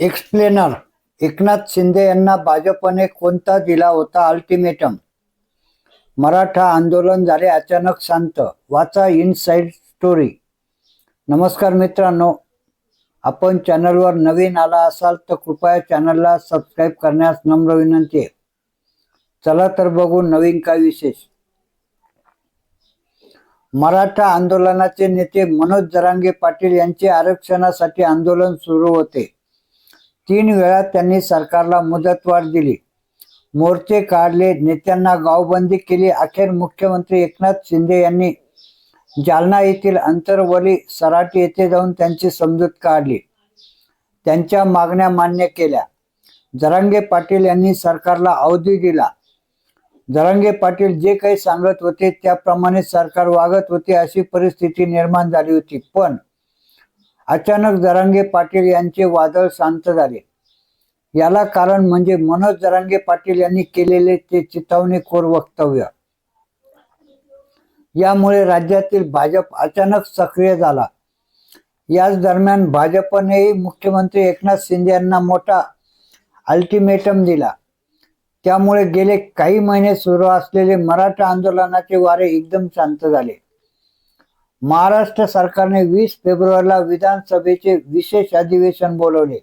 Explainer Eknath Shinde यांना भाजपने कोणता दिला होता अल्टिमेटम? मराठा आंदोलन झाले अचानक शांत. वाचा इनसाइड स्टोरी. नमस्कार मित्रांनो आपण चॅनलवर नवीन आला असाल तर कृपया चॅनलला सबस्क्राईब करण्यास नम्र विनंती आहे. चला तर बघू नवीन काय विशेष. मराठा आंदोलनाचे नेते मनोज जरांगे पाटील यांचे आरक्षणासाठी आंदोलन सुरू होते. तीन वेळा त्यांनी सरकारला मुदतवाढ दिली. मोर्चे काढले नेत्यांना गावबंदी केली. अखेर मुख्यमंत्री एकनाथ शिंदे यांनी जालना येथील अंतरवली सराटी येथे जाऊन त्यांची समजूत काढली. त्यांच्या मागण्या मान्य केल्या. जरांगे पाटील यांनी सरकारला अवधी दिला. जरांगे पाटील जे काही सांगत होते त्याप्रमाणे सरकार वागत होते अशी परिस्थिती निर्माण झाली होती. पण अचानक जरांगे पाटील यांचे वादळ शांत झाले. याला कारण म्हणजे मनोज जरांगे पाटील यांनी केलेले ते चितावणीखोर वक्तव्य. यामुळे राज्यातील भाजप अचानक सक्रिय झाला. याच दरम्यान भाजपनेही मुख्यमंत्री एकनाथ शिंदे यांना मोठा अल्टिमेटम दिला. त्यामुळे गेले काही महिने सुरू असलेले मराठा आंदोलनाचे वारे एकदम शांत झाले. महाराष्ट्र सरकारने वीस फेब्रुवारीला विधानसभेचे विशेष अधिवेशन बोलवले.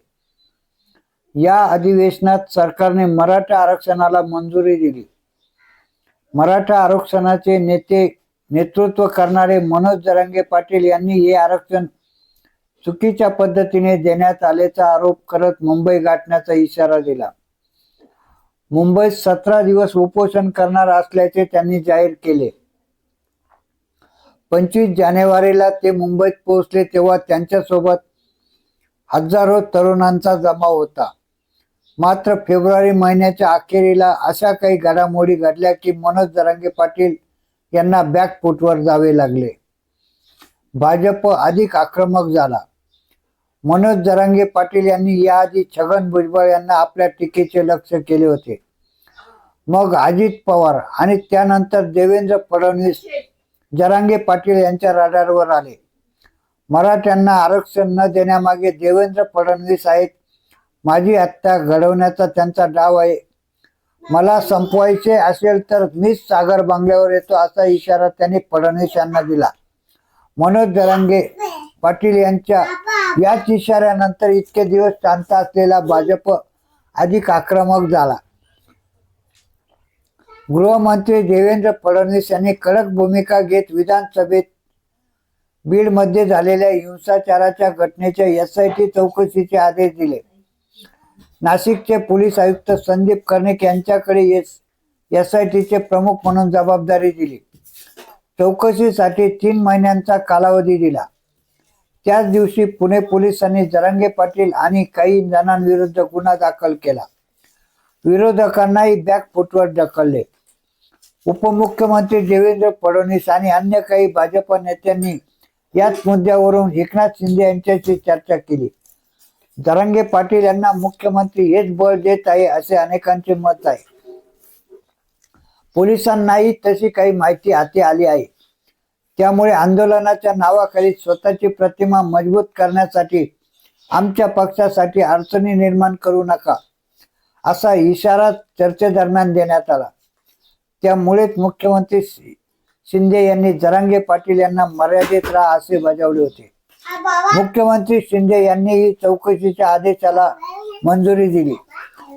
या अधिवेशनात सरकारने मराठा आरक्षणाला मंजुरी दिली. मराठा आरक्षणाचे नेते नेतृत्व करणारे मनोज जरांगे पाटील यांनी हे आरक्षण चुकीच्या पद्धतीने देण्यात आल्याचा आरोप करत मुंबई गाठण्याचा इशारा दिला. मुंबईत सतरा दिवस उपोषण करणार असल्याचे त्यांनी जाहीर केले. पंचवीस जानेवारीला ते मुंबईत पोहोचले तेव्हा त्यांच्यासोबत हजारो तरुणांचा जमाव होता. मात्र फेब्रुवारी महिन्याच्या अखेरीला अशा काही घडामोडी घडल्या की मनोज दरंगे पाटील यांना बॅकफूटवर जावे लागले. भाजप अधिक आक्रमक झाला. मनोज दरंगे पाटील यांनी याआधी छगन भुजबळ यांना आपल्या टीकेचे लक्ष केले होते. मग अजित पवार आणि त्यानंतर देवेंद्र फडणवीस जरांगे पाटील यांच्या राडारवर आले. मराठ्यांना आरक्षण न देण्यामागे देवेंद्र फडणवीस आहेत. माझी हत्या घडवण्याचा त्यांचा डाव आहे. मला संपवायचे असेल तर मीच सागर बांगल्यावर येतो असा इशारा त्यांनी फडणवीस यांना दिला. मनोज जरांगे पाटील यांच्या याच इशाऱ्यानंतर इतके दिवस शांत असलेला भाजप अधिक आक्रमक झाला. गृहमंत्री देवेंद्र फडणवीस यांनी कडक भूमिका घेत विधानसभेत बीडमध्ये झालेल्या हिंसाचाराच्या घटनेच्या एस आय टी चौकशीचे आदेश दिले. नाशिकचे पोलीस आयुक्त संदीप कर्णिक यांच्याकडे एस एस आय टीचे प्रमुख म्हणून जबाबदारी दिली. चौकशीसाठी तीन महिन्यांचा कालावधी दिला. त्याच दिवशी पुणे पोलिसांनी जरांगे पाटील आणि काही जणांविरुद्ध गुन्हा दाखल केला. विरोधकांनाही बॅकफुटवर ढकलले. उपमुख्यमंत्री देवेंद्र फडणवीस आणि अन्य काही भाजप नेत्यांनी याच मुद्द्यावरून एकनाथ शिंदे यांच्याशी चर्चा केली. दरंगे पाटील यांना मुख्यमंत्री हेच बळ देत आहे असे अनेकांचे मत आहे. पोलिसांनाही तशी काही माहिती हाती आली आहे. त्यामुळे आंदोलनाच्या नावाखाली स्वतःची प्रतिमा मजबूत करण्यासाठी आमच्या पक्षासाठी अडचणी निर्माण करू नका. असा इशारा चर्चेदरम्यान देण्यात आला. त्यामुळेच मुख्यमंत्री शि- शिंदे यांनी जरांगे पाटील यांना मर्यादित राहा असे बजावले होते. मुख्यमंत्री शिंदे यांनीही चौकशीच्या आदेशाला मंजुरी दिली.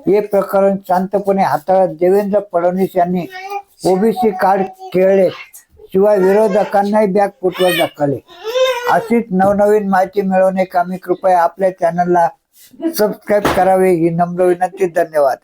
हे प्रकरण शांतपणे हाताळत देवेंद्र फडणवीस यांनी ओबीसी कार्ड खेळले शिवाय विरोधकांनाही बॅग फुटवर दाखवले अशीच नवनवीन माहिती मिळवणे कामी कृपया आपल्या चॅनलला सबस्क्राईब करावे ही नम्र विनंती धन्यवाद.